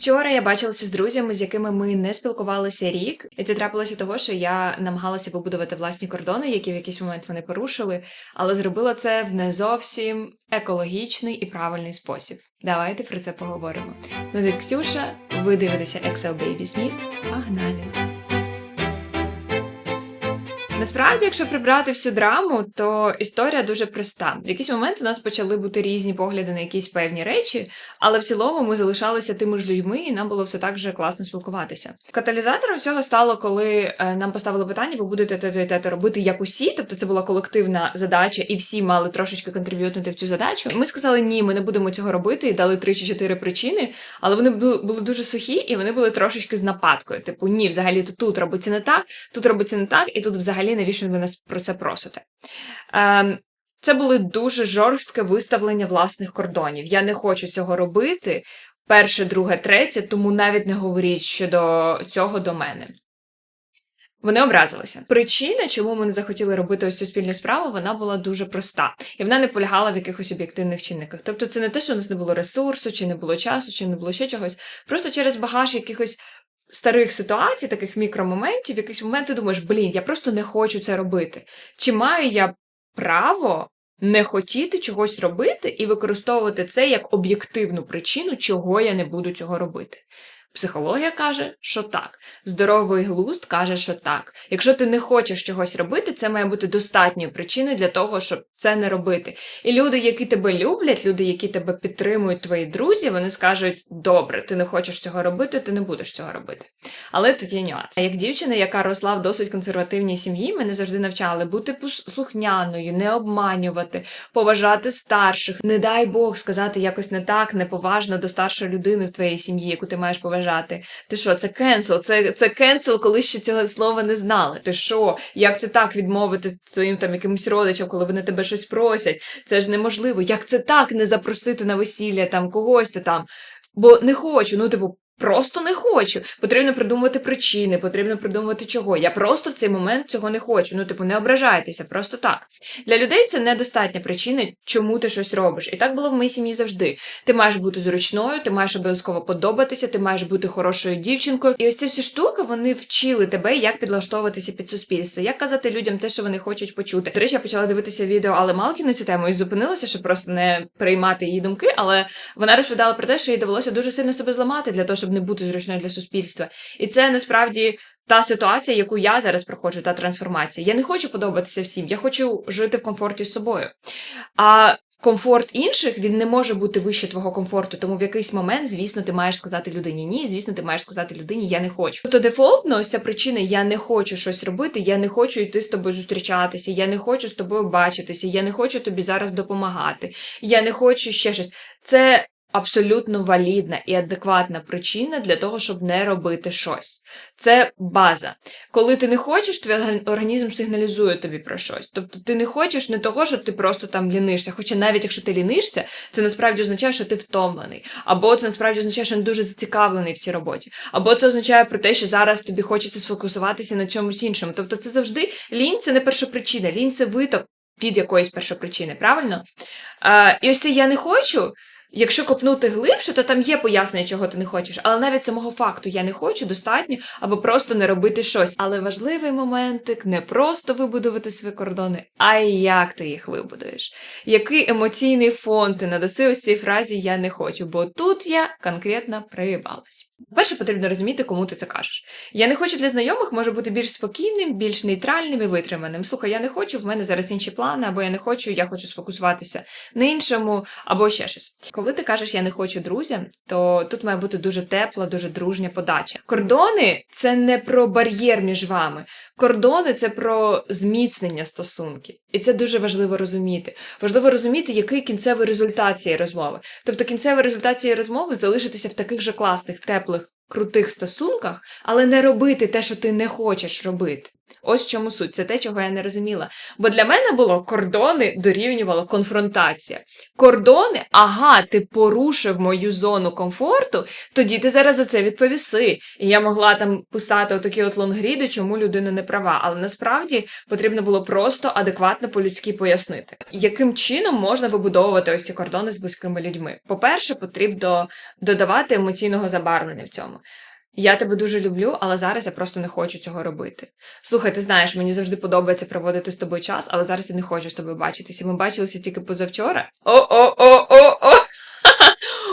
Вчора я бачилася з друзями, з якими ми не спілкувалися рік, і це трапилося того, що я намагалася побудувати власні кордони, які в якийсь момент вони порушили, але зробила це в не зовсім екологічний і правильний спосіб. Давайте про це поговоримо. Ну, звідки Ксюша, ви дивитеся Excel Baby Smith. Погнали! Насправді, якщо прибрати всю драму, то історія дуже проста. В якийсь момент у нас почали бути різні погляди на якісь певні речі, але в цілому ми залишалися тими ж людьми, і нам було все так же класно спілкуватися. Каталізатором всього стало, коли е, нам поставили питання: ви будете те робити як усі, тобто це була колективна задача, і всі мали трошечки контриб'ютнути в цю задачу. І ми сказали, ні, ми не будемо цього робити, і дали три чи чотири причини, але вони були дуже сухі, і вони були трошечки з нападкою. Типу, ні, взагалі то тут робиться не так, тут робиться не так, і тут взагалі навіщо ви нас про це просите? Ем, це були дуже жорстке виставлення власних кордонів. Я не хочу цього робити. Перше, друге, третє, тому навіть не говоріть щодо цього до мене. Вони образилися. Причина, чому ми не захотіли робити ось цю спільну справу, вона була дуже проста, і вона не полягала в якихось об'єктивних чинниках. Тобто, це не те, що у нас не було ресурсу, чи не було часу, чи не було ще чогось. Просто через багаж якихось старих ситуацій, таких мікромоментів, в якийсь момент ти думаєш, блін, я просто не хочу це робити. Чи маю я право не хотіти чогось робити і використовувати це як об'єктивну причину, чого я не буду цього робити? Психологія каже, що так. Здоровий глузд каже, що так. Якщо ти не хочеш чогось робити, це має бути достатньою причиною для того, щоб це не робити. І люди, які тебе люблять, люди, які тебе підтримують, твої друзі, вони скажуть: добре, ти не хочеш цього робити, ти не будеш цього робити. Але тут є нюанс. Як дівчина, яка росла в досить консервативній сім'ї, мене завжди навчали бути слухняною, не обманювати, поважати старших. Не дай Бог сказати якось не так, неповажно до старшої людини в твоїй сім'ї, яку ти маєш поважати вважати. Ти що, це кенсел? Це це кенсел, коли ще цього слова не знали. Ти що? Як це так відмовити своїм там якимось родичам, коли вони тебе щось просять? Це ж неможливо. Як це так не запросити на весілля там когось ти там? Бо не хочу. Ну, типу, Просто не хочу. Потрібно придумувати причини, потрібно придумувати чого. Я просто в цей момент цього не хочу. Ну, типу, не ображайтеся, просто так. Для людей це недостатня причина, чому ти щось робиш. І так було в моїй сім'ї завжди. Ти маєш бути зручною, ти маєш обов'язково подобатися, ти маєш бути хорошою дівчинкою. І ось ці всі штуки вони вчили тебе, як підлаштовуватися під суспільство, як казати людям те, що вони хочуть почути. До я почала дивитися відео Але Малкі на цю тему і зупинилася, щоб просто не приймати її думки. Але вона розповідала про те, що їй довелося дуже сильно себе зламати для того, щоб не бути зручною для суспільства. І це насправді та ситуація, яку я зараз проходжу, та трансформація. Я не хочу подобатися всім, я хочу жити в комфорті з собою. А комфорт інших він не може бути вище твого комфорту, тому в якийсь момент, звісно, ти маєш сказати людині ні, звісно, ти маєш сказати людині Я не хочу. Тобто дефолтно, ось ця причина я не хочу щось робити, я не хочу йти з тобою зустрічатися, я не хочу з тобою бачитися, я не хочу тобі зараз допомагати, я не хочу ще щось. Це абсолютно валідна і адекватна причина для того, щоб не робити щось. Це база. Коли ти не хочеш, твій організм сигналізує тобі про щось. Тобто ти не хочеш не того, що ти просто там лінишся. Хоча навіть якщо ти лінишся, це насправді означає, що ти втомлений. Або це насправді означає, що не дуже зацікавлений в цій роботі. Або це означає про те, що зараз тобі хочеться сфокусуватися на чомусь іншому. Тобто, це завжди лінь це не перша причина, лінь це виток від якоїсь першопричини, правильно? А, І ось це я не хочу. Якщо копнути глибше, то там є пояснення, чого ти не хочеш. Але навіть самого факту я не хочу достатньо, або просто не робити щось. Але важливий моментик не просто вибудувати свої кордони, а й як ти їх вибудуєш. Який емоційний фон ти надаси ось цій фразі Я не хочу, бо тут я конкретно приїбалась. Перше, потрібно розуміти, кому ти це кажеш. Я не хочу для знайомих може бути більш спокійним, більш нейтральним і витриманим. Слухай, я не хочу, в мене зараз інші плани, або я не хочу, я хочу сфокусуватися на іншому, або ще щось. Коли ти кажеш я не хочу друзям, то тут має бути дуже тепла, дуже дружня подача. Кордони це не про бар'єр між вами. Кордони це про зміцнення стосунків. І це дуже важливо розуміти. Важливо розуміти, який кінцевий результат цієї розмови. Тобто кінцевий результат цієї розмови залишитися в таких же класних, теплих крутих стосунках, але не робити те, що ти не хочеш робити. Ось чому суть. Це те, чого я не розуміла. Бо для мене було кордони дорівнювала конфронтація. Кордони, ага, ти порушив мою зону комфорту, тоді ти зараз за це відповіси. І я могла там писати отакі от лонгріди, чому людина не права. Але насправді потрібно було просто адекватно по-людськи пояснити, яким чином можна вибудовувати ось ці кордони з близькими людьми. По-перше, потрібно додавати емоційного забарвлення в цьому. Я тебе дуже люблю, але зараз я просто не хочу цього робити. Слухай, ти знаєш, мені завжди подобається проводити з тобою час, але зараз я не хочу з тобою бачитися. Ми бачилися тільки позавчора. О-о-о-о-о!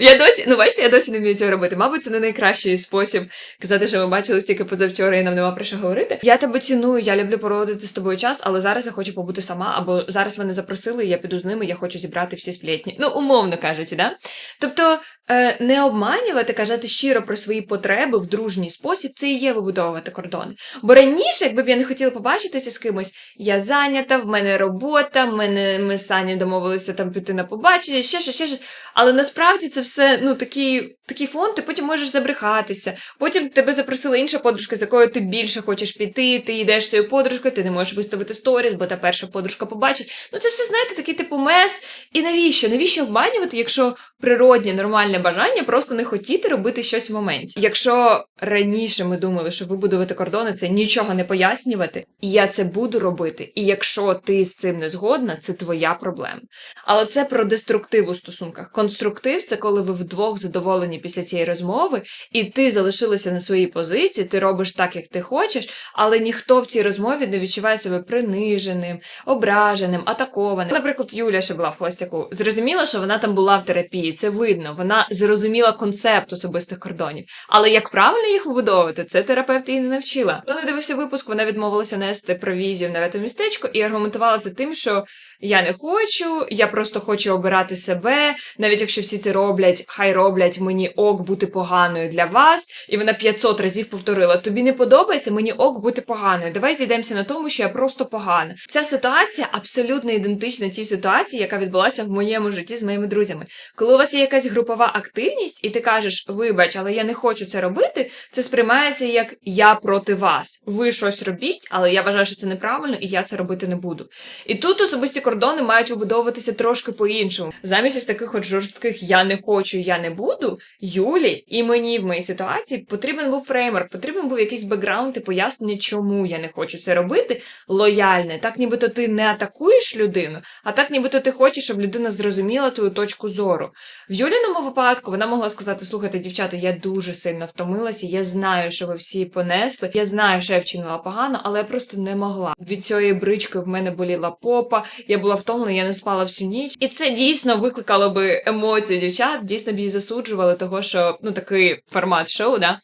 Я досі, ну бачите, я досі не вмію цього робити. Мабуть, це не найкращий спосіб казати, що ми бачились тільки позавчора і нам нема про що говорити. Я тебе ціную, я люблю проводити з тобою час, але зараз я хочу побути сама, або зараз мене запросили, я піду з ними, я хочу зібрати всі сплетні. Ну, умовно кажучи, да? Тобто е, не обманювати, казати щиро про свої потреби в дружній спосіб, це і є вибудовувати кордони. Бо раніше, якби б я не хотіла побачитися з кимось, я зайнята, в мене робота, в мене ми з Сані домовилися там піти на побачення, ще щось, ще щось. Але насправді це все ну такий, такий фон, ти потім можеш забрехатися. Потім тебе запросила інша подружка, з якою ти більше хочеш піти, ти йдеш цією подружкою, ти не можеш виставити сторіс, бо та перша подружка побачить. Ну це все, знаєте, такий типу мес. І навіщо? Навіщо обманювати, якщо природнє, нормальне бажання просто не хотіти робити щось в моменті? Якщо раніше ми думали, що вибудувати кордони це нічого не пояснювати, і я це буду робити. І якщо ти з цим не згодна, це твоя проблема. Але це про деструктив у стосунках. Конструктив це коли ви вдвох задоволені після цієї розмови, і ти залишилася на своїй позиції, ти робиш так, як ти хочеш, але ніхто в цій розмові не відчуває себе приниженим, ображеним, атакованим. Наприклад, Юля ще була в холостяку. Зрозуміло, що вона там була в терапії, це видно. Вона зрозуміла концепт особистих кордонів. Але як правильно їх вибудовувати, це терапевт її не навчила. Коли дивився випуск, вона відмовилася нести провізію на це містечко і аргументувала це тим, що я не хочу, я просто хочу обирати себе. Навіть якщо всі це роблять, хай роблять мені ок бути поганою для вас. І вона 500 разів повторила: тобі не подобається, мені ок бути поганою. Давай зійдемося на тому, що я просто погана. Ця ситуація абсолютно ідентична тій ситуації, яка відбулася в моєму житті з моїми друзями. Коли у вас є якась групова активність, і ти кажеш, вибач, але я не хочу це робити, це сприймається як я проти вас. Ви щось робіть, але я вважаю, що це неправильно, і я це робити не буду. І тут особисті кордони мають вибудовуватися трошки по-іншому. Замість ось таких от жорстких я не хочу, я не буду. Юлі і мені в моїй ситуації потрібен був фреймер, потрібен був якийсь бекграунд і пояснення, чому я не хочу це робити. Лояльне, так нібито ти не атакуєш людину, а так нібито ти хочеш, щоб людина зрозуміла твою точку зору. В Юліному випадку вона могла сказати: слухайте, дівчата, я дуже сильно втомилася, я знаю, що ви всі понесли, я знаю, що я вчинила погано, але я просто не могла. Від цієї брички в мене боліла попа, я була втомлена, я не спала всю ніч. І це дійсно викликало би емоції дівчат, дійсно б її засуджували, того що ну такий формат шоу, да.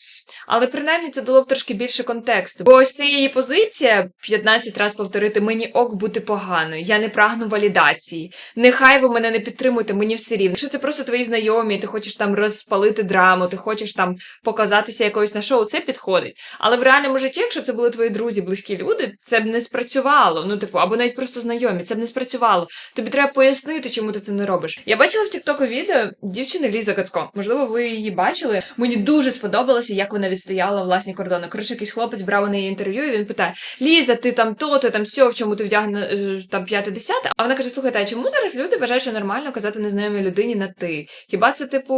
Але принаймні це дало б трошки більше контексту. Бо ось це її позиція 15 разів повторити мені ок бути поганою, я не прагну валідації. Нехай ви мене не підтримуєте, мені все рівно. Якщо це просто твої знайомі, ти хочеш там розпалити драму, ти хочеш там показатися якоюсь на шоу, це підходить. Але в реальному житті, якщо це були твої друзі, близькі люди, це б не спрацювало. Ну, типу, або навіть просто знайомі, це б не спрацювало. Тобі треба пояснити, чому ти це не робиш. Я бачила в Тіктоку відео дівчини Ліза Кацко. Можливо, ви її бачили. Мені дуже сподобалося, як вона відстояла власні кордони. Коротше, якийсь хлопець брав у неї інтерв'ю, і він питає: Ліза, ти там то, ти там сьо, в чому ти вдягне е, там п'яте десяте. А вона каже: слухайте, а чому зараз люди вважають, що нормально казати незнайомій людині на ти? Хіба це, типу,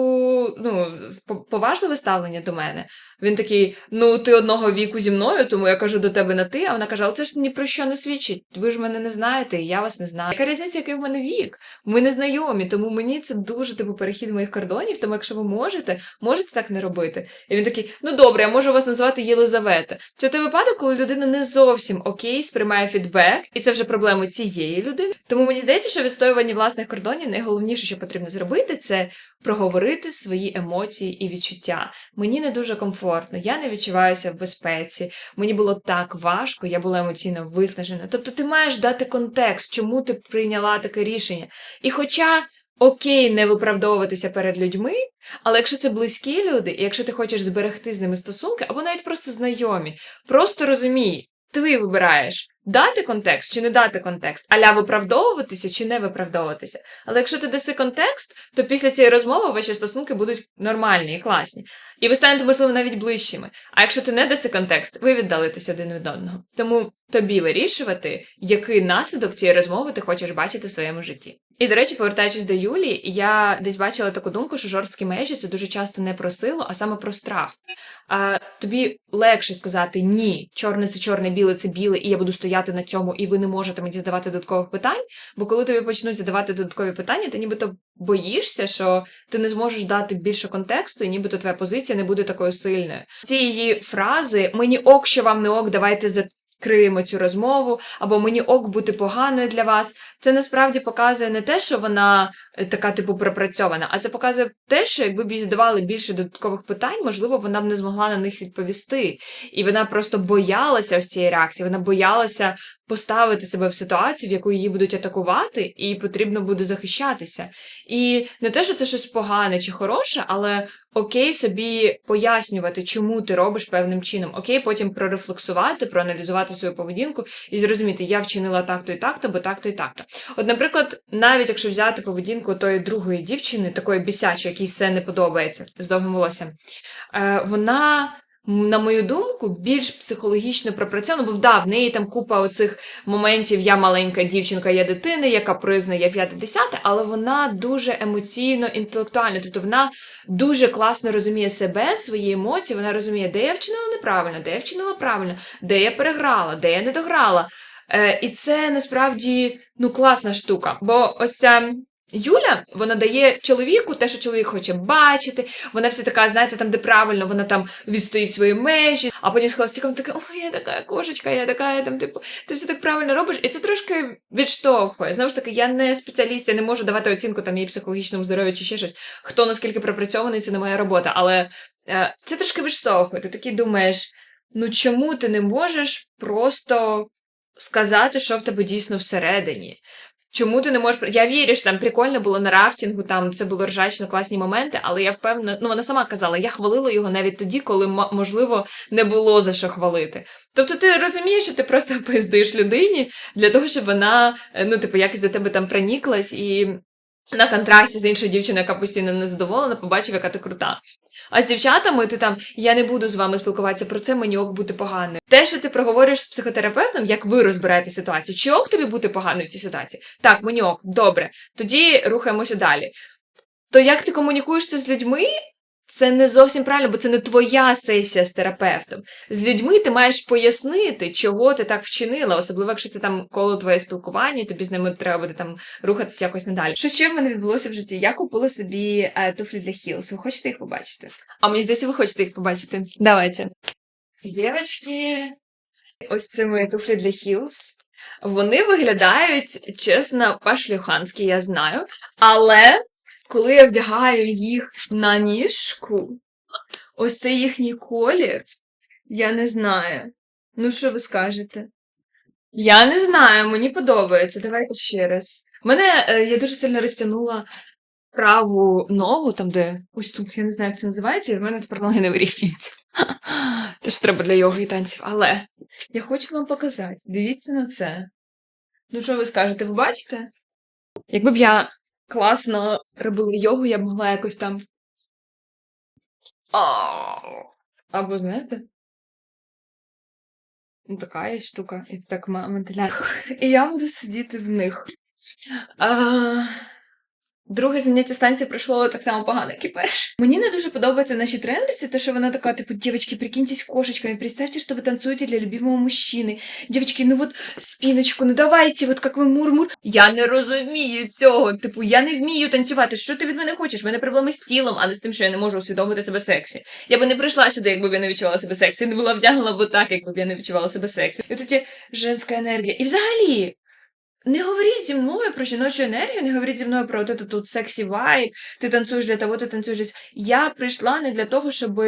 ну, по- поважливе ставлення до мене? Він такий: ну, ти одного віку зі мною, тому я кажу до тебе на ти. А вона каже, але це ж ні про що не свідчить. Ви ж мене не знаєте, і я вас не знаю. Яка різниця, який в мене вік? Ми не знайомі, тому мені це дуже типу перехід моїх кордонів. Тому якщо ви можете, можете так не робити. І він такий: ну добре, я можу вас назвати Єлизавета. Це той випадок, коли людина не зовсім окей, сприймає фідбек, і це вже проблеми цієї людини. Тому мені здається, що відстоювання власних кордонів найголовніше, що потрібно зробити, це проговорити свої емоції і відчуття. Мені не дуже комфортно, я не відчуваюся в безпеці. Мені було так важко, я була емоційно виснажена. Тобто, ти маєш дати контекст, чому ти прийняла таке рішення. І хоча. Окей, не виправдовуватися перед людьми, але якщо це близькі люди, і якщо ти хочеш зберегти з ними стосунки, або навіть просто знайомі, просто розумій, ти вибираєш дати контекст чи не дати контекст, аля виправдовуватися чи не виправдовуватися. Але якщо ти даси контекст, то після цієї розмови ваші стосунки будуть нормальні і класні. І ви станете, можливо, навіть ближчими. А якщо ти не даси контекст, ви віддалитесь один від одного. Тому тобі вирішувати, який наслідок цієї розмови ти хочеш бачити в своєму житті. І, до речі, повертаючись до Юлі, я десь бачила таку думку, що жорсткі межі це дуже часто не про силу, а саме про страх. А, тобі легше сказати ні, чорне це чорне, біле це біле, і я буду стояти на цьому, і ви не можете мені задавати додаткових питань. Бо коли тобі почнуть задавати додаткові питання, ти нібито боїшся, що ти не зможеш дати більше контексту, і нібито твоя позиція не буде такою сильною. Ці її фрази мені ок, що вам не ок, давайте закриємо цю розмову, або мені ок бути поганою для вас. Це насправді показує не те, що вона е, така, типу, пропрацьована, а це показує те, що якби б їй задавали більше додаткових питань, можливо, вона б не змогла на них відповісти. І вона просто боялася ось цієї реакції, вона боялася поставити себе в ситуацію, в яку її будуть атакувати, і потрібно буде захищатися. І не те, що це щось погане чи хороше, але окей собі пояснювати, чому ти робиш певним чином. Окей, потім прорефлексувати, проаналізувати свою поведінку і зрозуміти, я вчинила так-то і так-то, бо так-то і так-то. От, наприклад, навіть якщо взяти поведінку тої другої дівчини, такої бісячої, якій все не подобається з довгим волоссям, е, вона. На мою думку, більш психологічно пропрацьована, бо да, в неї там купа оцих моментів я маленька дівчинка, я дитина, я капризна, я п'яте десяте, але вона дуже емоційно, інтелектуальна. Тобто вона дуже класно розуміє себе, свої емоції, вона розуміє, де я вчинила неправильно, де я вчинила правильно, де я переграла, де я не дограла. Е, і це насправді ну класна штука. Бо ось ця Юля вона дає чоловіку те, що чоловік хоче бачити. Вона вся така, знаєте, там, де правильно, вона там відстоїть свої межі, а потім з холостяком така, ой, я така кошечка, я така, я там, типу, ти все так правильно робиш, і це трошки відштовхує. Знову ж таки, я не спеціаліст, я не можу давати оцінку там її психологічному здоров'ю чи ще щось. Хто наскільки пропрацьований, це не моя робота. Але е, це трошки відштовхує. Ти такий думаєш, ну чому ти не можеш просто сказати, що в тебе дійсно всередині? Чому ти не можеш Я вірю, що там прикольно було на рафтингу, там це було ржачно класні моменти, але я впевнена, ну вона сама казала, я хвалила його навіть тоді, коли можливо не було за що хвалити. Тобто ти розумієш, що ти просто пиздиш людині для того, щоб вона е, ну, типу, якось до тебе там проніклась і. На контрасті з іншою дівчиною, яка постійно незадоволена, побачив, яка ти крута. А з дівчатами ти там я не буду з вами спілкуватися про це, мені ок бути поганою. Те, що ти проговориш з психотерапевтом, як ви розбираєте ситуацію, чи ок тобі бути поганою в цій ситуації? Так, мені ок, добре. Тоді рухаємося далі. То як ти комунікуєш це з людьми? Це не зовсім правильно, бо це не твоя сесія з терапевтом. З людьми ти маєш пояснити, чого ти так вчинила, особливо якщо це там коло твоє спілкування, і тобі з ними треба буде там рухатися якось надалі. Що ще в мене відбулося в житті? Я купила собі е, туфлі для Хілс. Ви хочете їх побачити? А мені здається, ви хочете їх побачити. Давайте. Дівчатки, ось це мої туфлі для Хілс. Вони виглядають, чесно, по-шлюханськи, я знаю. Але коли я вдягаю їх на ніжку, ось це їхній колір, я не знаю. Ну, що ви скажете? Я не знаю, мені подобається. Давайте ще раз. Мене е, я дуже сильно розтягнула праву ногу, там, де ось тут, я не знаю, як це називається, і в мене тепер ноги не вирівнюються. Те, що треба для йоги і танців. Але я хочу вам показати. Дивіться на це. Ну, що ви скажете, ви бачите? Якби б я класно робила йогу, я могла якось там. Або знаєте? Ну, така є штука, і це так мотиляє. І я буду сидіти в них. А... Друге заняття станції пройшло так само погано, як і перше. Мені не дуже подобається наші трендерці, те, що вона така, типу, девочки, прикиньтесь кошечками, представьте, что вы танцуете для любимого мужчины. Девочки, ну вот спіночку, ну давайте, вот как ви мур-мур. Я не розумію цього. Типу, я не вмію танцювати. Що ти від мене хочеш? У мене проблеми з тілом, а не з тим, що я не можу усвідомити себе сексі. Я би не прийшла сюди, якби я не відчувала себе сексі. Я не була вдягнена бо так, якби я не відчувала себе сексі. І тут є женська енергія. І взагалі. Не говоріть зі мною про жіночу енергію, не говоріть зі мною про от тут сексі вайб, ти танцюєш для того, ти танцюєш. для... Я прийшла не для того, щоб,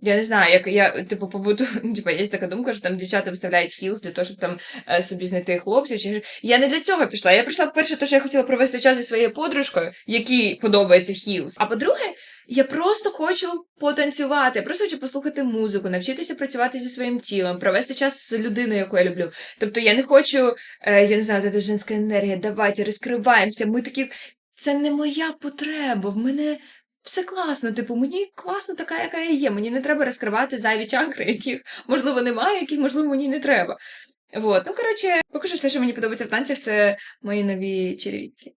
я не знаю, як я, типу, побуду, типу, є така думка, що там дівчата виставляють хілс для того, щоб там е, собі знайти хлопців. Чи... Я не для цього пішла. Я прийшла, по-перше, тому що я хотіла провести час зі своєю подружкою, якій подобається хілс. А по-друге, Я просто хочу потанцювати, я просто хочу послухати музику, навчитися працювати зі своїм тілом, провести час з людиною, яку я люблю. Тобто я не хочу, е, я не знаю, це женська енергія, давайте розкриваємося. Ми такі. Це не моя потреба. В мене все класно. Типу, мені класно така, яка я є. Мені не треба розкривати зайві чакри, яких можливо немає, яких можливо мені не треба. Вот. Ну, коротше, поки що все, що мені подобається в танцях, це мої нові черевики.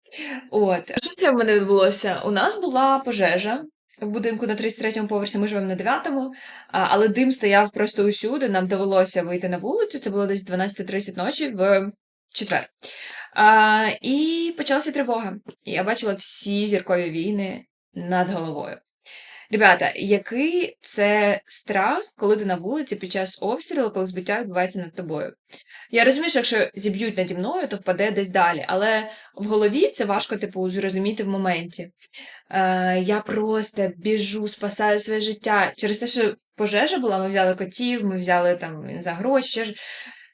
От. Що в мене відбулося? У нас була пожежа. В будинку на 33-му поверсі ми живемо на 9-му, але дим стояв просто усюди. Нам довелося вийти на вулицю. Це було десь 12.30 ночі в четвер. І почалася тривога. Я бачила всі зіркові війни над головою. Ребята, який це страх, коли ти на вулиці під час обстрілу, коли збиття відбувається над тобою? Я розумію, що якщо зіб'ють наді мною, то впаде десь далі. Але в голові це важко, типу, зрозуміти в моменті. Е, я просто біжу, спасаю своє життя. Через те, що пожежа була, ми взяли котів, ми взяли там знаю, гроші.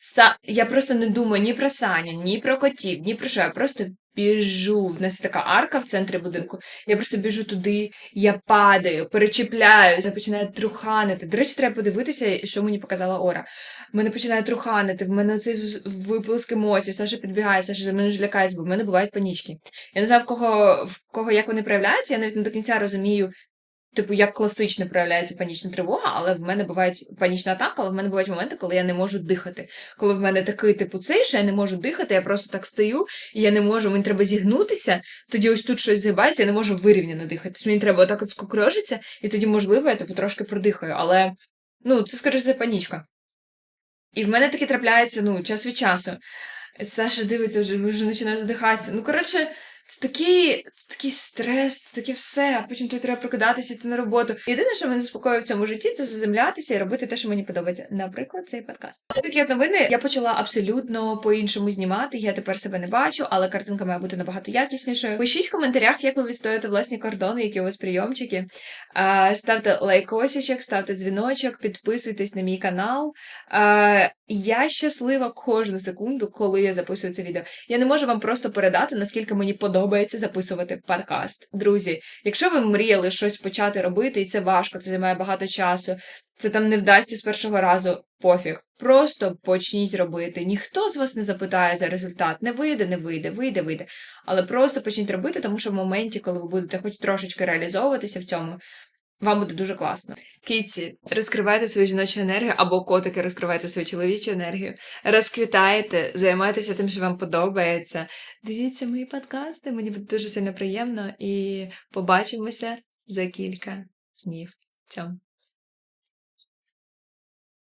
Са... Я просто не думаю ні про Саню, ні про котів, ні про що. Я просто біжу. В нас така арка в центрі будинку. Я просто біжу туди, я падаю, перечіпляюсь, я починаю труханити. До речі, треба подивитися, що мені показала Ора. Мене починає труханити, в мене цей виплеск емоцій, Саша підбігає, Саша за мене ж лякається, бо в мене бувають панічки. Я не знаю, в кого, в кого як вони проявляються, я навіть не до кінця розумію, Типу, як класично проявляється панічна тривога, але в мене бувають панічна атака, але в мене бувають моменти, коли я не можу дихати. Коли в мене такий типу цей, що я не можу дихати, я просто так стою, і я не можу, мені треба зігнутися, тоді ось тут щось згибається, я не можу вирівняно дихати. Тобто мені треба отак от скукрежитися, і тоді, можливо, я типу трошки продихаю. Але ну, це скоріше за панічка. І в мене таке трапляється ну, час від часу. Саша дивиться, вже вже починає задихатися. Ну, коротше. Це такий, це такий стрес, це таке все, а потім тобі треба прокидатися йти на роботу. Єдине, що мене заспокоює в цьому житті, це заземлятися і робити те, що мені подобається. Наприклад, цей подкаст. Такі новини я почала абсолютно по-іншому знімати. Я тепер себе не бачу, але картинка має бути набагато якіснішою. Пишіть в коментарях, як ви відстоїте власні кордони, які у вас прийомчики. Ставте лайкосичок, ставте дзвіночок, підписуйтесь на мій канал. Я щаслива кожну секунду, коли я записую це відео. Я не можу вам просто передати, наскільки мені подобається записувати подкаст. Друзі, якщо ви мріяли щось почати робити, і це важко, це займає багато часу, це там не вдасться з першого разу, пофіг. Просто почніть робити. Ніхто з вас не запитає за результат. Не вийде, не вийде, вийде, вийде. Але просто почніть робити, тому що в моменті, коли ви будете хоч трошечки реалізовуватися в цьому, вам буде дуже класно. Кіці, розкривайте свою жіночу енергію, або котики, розкривайте свою чоловічу енергію. Розквітайте, займайтеся тим, що вам подобається. Дивіться мої подкасти, мені буде дуже сильно приємно і побачимося за кілька днів. Цьому.